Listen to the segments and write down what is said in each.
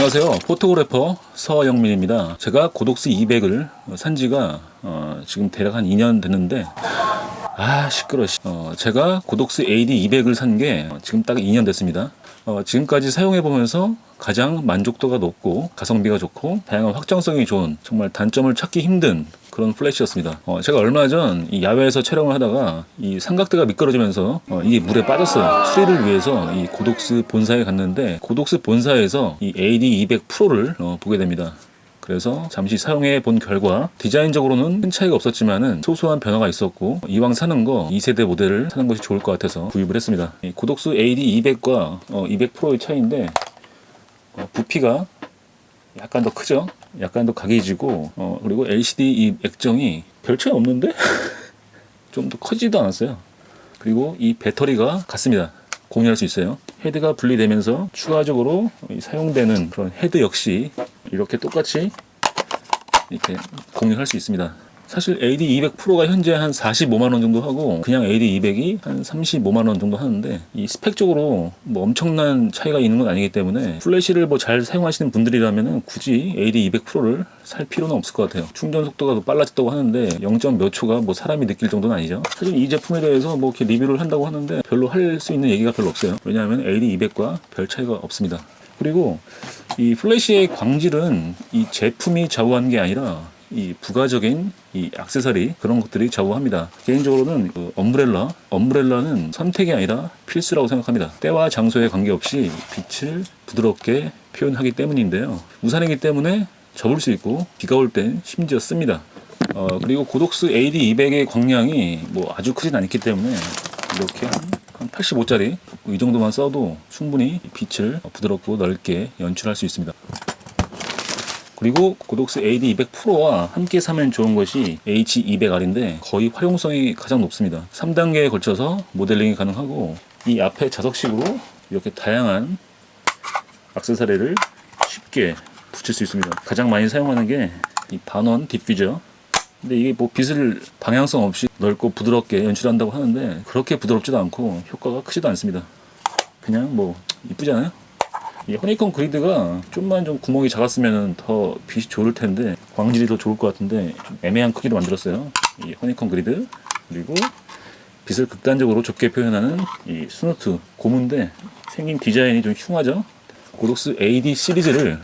안녕하세요. 포토그래퍼 서영민입니다. 제가 고독스 200을 산 지가 어, 지금 대략 한 2년 됐는데 아 시끄러. 씨. 어, 제가 고독스 AD 200을 산 게 지금 딱 2년 됐습니다. 어, 지금까지 사용해 보면서 가장 만족도가 높고 가성비가 좋고 다양한 확장성이 좋은 정말 단점을 찾기 힘든 그런 플래시였습니다. 어, 제가 얼마 전 이 야외에서 촬영을 하다가 이 삼각대가 미끄러지면서 어, 이게 물에 빠졌어요. 수리를 위해서 이 고독스 본사에 갔는데 고독스 본사에서 이 AD 200 프로를 어, 보게 됩니다. 그래서 잠시 사용해 본 결과 디자인적으로는 큰 차이가 없었지만은 소소한 변화가 있었고 이왕 사는 거 2세대 모델을 사는 것이 좋을 것 같아서 구입을 했습니다. 이 고독스 AD 200과 어, 200 프로의 차이인데 어, 부피가 약간 더 크죠? 약간 더 각이지고 어, 그리고 LCD 이 액정이 별 차이 없는데 좀 더 커지지도 않았어요. 그리고 이 배터리가 같습니다. 공유할 수 있어요. 헤드가 분리되면서 추가적으로 이 사용되는 그런 헤드 역시 이렇게 똑같이 이렇게 공유할 수 있습니다. 사실 AD 200 프로가 현재 한 45만 원 정도 하고 그냥 AD 200이 한 35만 원 정도 하는데 이 스펙적으로 뭐 엄청난 차이가 있는 건 아니기 때문에 플래시를 뭐 잘 사용하시는 분들이라면 굳이 AD 200 프로를 살 필요는 없을 것 같아요. 충전 속도가 더 빨라졌다고 하는데 0. 몇 초가 뭐 사람이 느낄 정도는 아니죠. 사실 이 제품에 대해서 뭐 이렇게 리뷰를 한다고 하는데 별로 할 수 있는 얘기가 별로 없어요. 왜냐하면 AD 200과 별 차이가 없습니다. 그리고 이 플래시의 광질은 이 제품이 좌우하는 게 아니라 이 부가적인 이 액세서리 그런 것들이 좌우합니다. 개인적으로는 그 엄브렐라, 엄브렐라는 선택이 아니라 필수라고 생각합니다. 때와 장소에 관계없이 빛을 부드럽게 표현하기 때문인데요. 우산이기 때문에 접을 수 있고 비가 올 땐 심지어 씁니다. 어, 그리고 고독스 AD 200의 광량이 뭐 아주 크진 않기 때문에 이렇게 한 85짜리 이 정도만 써도 충분히 빛을 부드럽고 넓게 연출할 수 있습니다. 그리고 고독스 AD 200 프로와 함께 사면 좋은 것이 H200R인데 거의 활용성이 가장 높습니다. 3단계에 걸쳐서 모델링이 가능하고 이 앞에 자석식으로 이렇게 다양한 액세서리를 쉽게 붙일 수 있습니다. 가장 많이 사용하는 게 이 반원 디퓨저. 근데 이게 뭐 빛을 방향성 없이 넓고 부드럽게 연출한다고 하는데 그렇게 부드럽지도 않고 효과가 크지도 않습니다. 그냥 뭐 이쁘잖아요. 이 허니콤 그리드가 좀만 좀 구멍이 작았으면 더 빛이 좋을 텐데 광질이 더 좋을 것 같은데 좀 애매한 크기로 만들었어요. 이 허니콤 그리드 그리고 빛을 극단적으로 좁게 표현하는 이 스노트 고무인데 생긴 디자인이 좀 흉하죠. 고독스 AD 시리즈를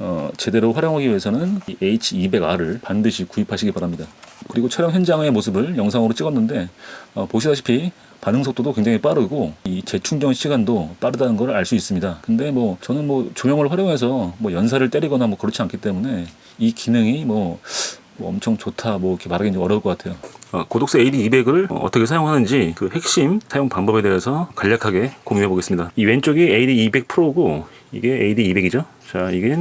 어, 제대로 활용하기 위해서는 이 H200R을 반드시 구입하시기 바랍니다. 그리고 촬영 현장의 모습을 영상으로 찍었는데 어, 보시다시피 반응 속도도 굉장히 빠르고 이 재충전 시간도 빠르다는 걸 알 수 있습니다. 근데 뭐 저는 뭐 조명을 활용해서 뭐 연사를 때리거나 뭐 그렇지 않기 때문에 이 기능이 뭐, 뭐 엄청 좋다 뭐 이렇게 말하기 좀 어려울 것 같아요. 어, 고독스 AD 200을 어떻게 사용하는지 그 핵심 사용 방법에 대해서 간략하게 공유해 보겠습니다. 이 왼쪽이 AD 200 프로고 이게 AD 200이죠. 자, 이게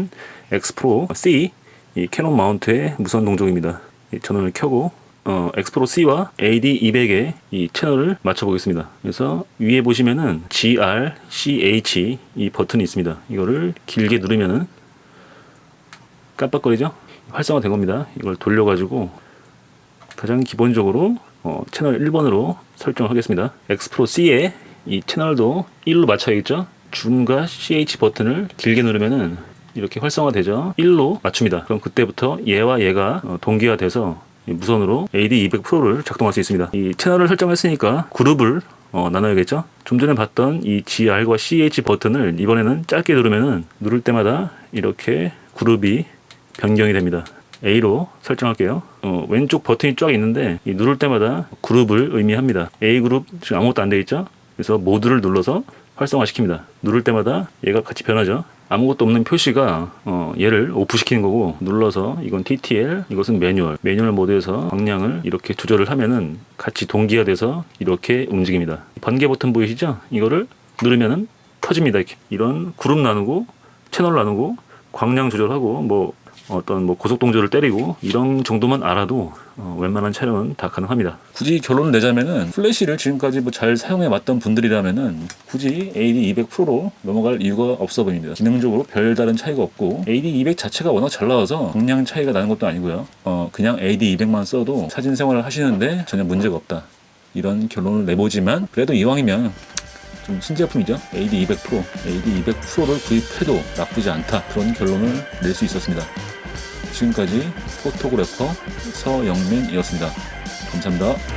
X 프로 C 이 캐논 마운트의 무선 동종입니다. 이 전원을 켜고 어, 엑스프로 C와 AD 200의 이 채널을 맞춰 보겠습니다. 그래서 위에 보시면은 GR, CH 이 버튼이 있습니다. 이거를 길게 누르면은 깜빡거리죠? 활성화된 겁니다. 이걸 돌려가지고 가장 기본적으로 어, 채널 1번으로 설정하겠습니다. 엑스프로 C에 이 채널도 1로 맞춰야겠죠? 줌과 CH 버튼을 길게 누르면은 이렇게 활성화되죠. 1로 맞춥니다. 그럼 그때부터 얘와 얘가 어, 동기화 돼서 이 무선으로 AD200 프로를 작동할 수 있습니다. 이 채널을 설정했으니까 그룹을 어, 나눠야겠죠. 좀 전에 봤던 이 GR과 CH 버튼을 이번에는 짧게 누르면은 누를 때마다 이렇게 그룹이 변경이 됩니다. A로 설정할게요. 어, 왼쪽 버튼이 쫙 있는데 이 누를 때마다 그룹을 의미합니다. A 그룹 지금 아무것도 안 돼 있죠. 그래서 모드를 눌러서 활성화시킵니다. 누를 때마다 얘가 같이 변하죠. 아무것도 없는 표시가 어, 얘를 오프시키는 거고 눌러서 이건 TTL 이것은 매뉴얼. 매뉴얼 모드에서 방향을 이렇게 조절을 하면은 같이 동기화 돼서 이렇게 움직입니다. 번개 버튼 보이시죠? 이거를 누르면은 터집니다. 이렇게. 이런 그룹 나누고 채널 나누고 광량 조절하고 뭐 어떤 뭐 고속 동조를 때리고 이런 정도만 알아도 어, 웬만한 촬영은 다 가능합니다. 굳이 결론을 내자면은 플래시를 지금까지 뭐 잘 사용해 왔던 분들이라면은 굳이 AD 200 프로로 넘어갈 이유가 없어 보입니다. 기능적으로 별다른 차이가 없고 AD 200 자체가 워낙 잘 나와서 용량 차이가 나는 것도 아니고요. 어, 그냥 AD 200만 써도 사진 생활을 하시는데 전혀 문제가 없다. 이런 결론을 내보지만 그래도 이왕이면 좀 신제품이죠. AD200 프로, AD200 프로를 구입해도 나쁘지 않다. 그런 결론을 낼 수 있었습니다. 지금까지 포토그래퍼 서영민이었습니다. 감사합니다.